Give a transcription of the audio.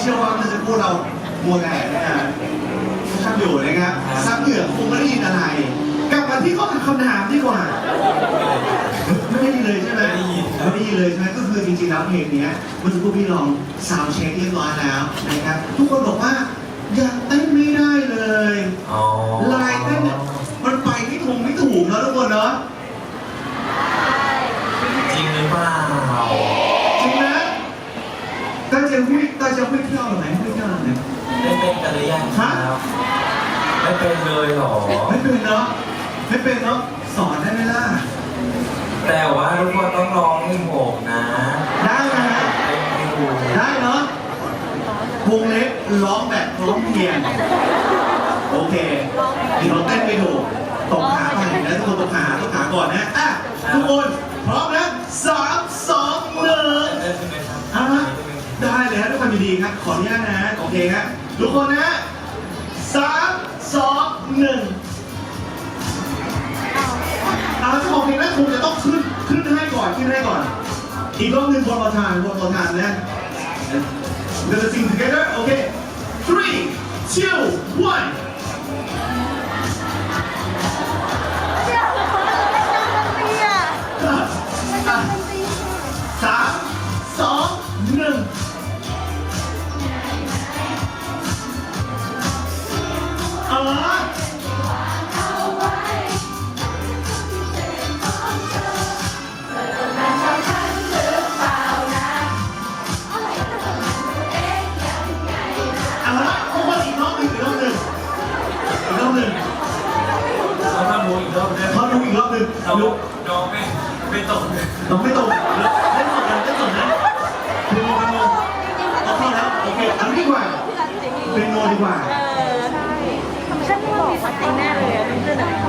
เชื่อว่าเมื่อสักครู่เรามัวแต่นะฮะช่างอยู่นะครับซักเหงื่อคงไม่ได้ยินอะไร กลับมาที่ข้อคำถามดีกว่า ไม่ได้ยินเลยใช่ไหมไม่ได้ยินครับไม่ได้ยินเลยใช่ไหมก็คือจริงๆแล้วเพลงเนี้ยเมื่อสักครู่พี่ลองซาวด์เช็คเรียบร้อยแล้วนะครับทุกคนบอกว่ายังเต้นไม่ได้เลยอ๋อลายเต้นเนี่ยมันไปไม่ถูกไม่ถูกแล้วทุกคนเนาะจริงหรือเปล่าจริงนะ 大家会大家会跳了ไหม会跳了ไหม ไม่เป็นกันหรือยังครับไม่เป็นเลยเหรอ ไม่เป็นเนาะไม่เป็นเนาะสอนได้ไหมล่ะ แต่ว่าทุกคนต้องร้องให้ผมนะ ได้นะฮะ เต้นให้ดู ได้เนาะวงเล็บร้องแบบพร้อมเพรียงโอเคเดี๋ยวเราเต้นไปดูตบขาไปนะทุกคนตบขาตบขาก่อนนะอ่ะทุกคนพร้อมนะสาม เลยฮะทุกคนดีๆครับ ขออนุญาตนะ โอเคครับทุกคนนะสามสองหนึ่งเอาจะบอกเคนะคุณจะต้องขึ้นขึ้นให้ก่อนขึ้นให้ก่อน อีกรอบหนึ่งบนประธานบนประธานนะ Let's sing together okay three two one น้องน้องไม่ไม่ตกน้องไม่ตกเล่นสดนะเล่นสดนะเปีโนเปียโนเอาเข้าแล้วโอเคเอาดีกว่าเปีนโนดีกว่า เออ ใช่ฉันไม่บอกว่าใส่หน้าเลยเพื่อนๆ